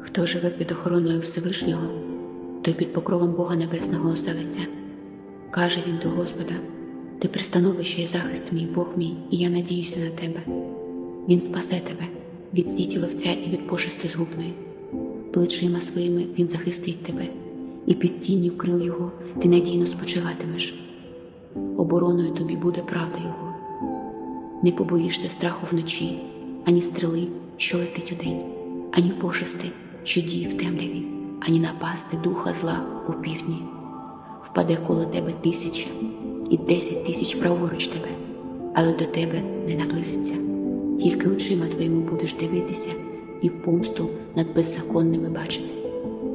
Хто живе під охороною Всевишнього, той під покровом Бога Небесного оселиться. Каже він до Господа: Ти пристановище і захист мій, Бог мій, і я надіюся на тебе. Він спасе тебе від сіті ловця і від пошести згубної. Плечима своїми він захистить тебе, і під тінню крил його ти надійно спочиватимеш. Обороною тобі буде правда його. Не побоїшся страху вночі, ані стріли, що летить удень, ані пошести, що діє в темряві, ані напасти духа зла у півдні. Впаде коло тебе тисяча і десять тисяч праворуч тебе, але до тебе не наблизиться. Тільки очима твоїми будеш дивитися і помсту над беззаконними бачити.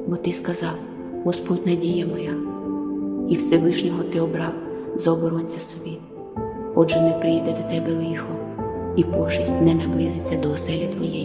Бо ти сказав: Господь надія моя, і Всевишнього ти обрав за оборонця собі. Отже, не прийде до тебе лихо, і пошесть не наблизиться до оселі твоєї,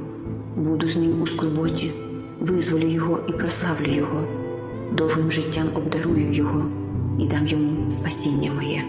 буду з ним у скорботі, визволю його і прославлю його, довгим життям обдарую його і дам йому спасіння моє.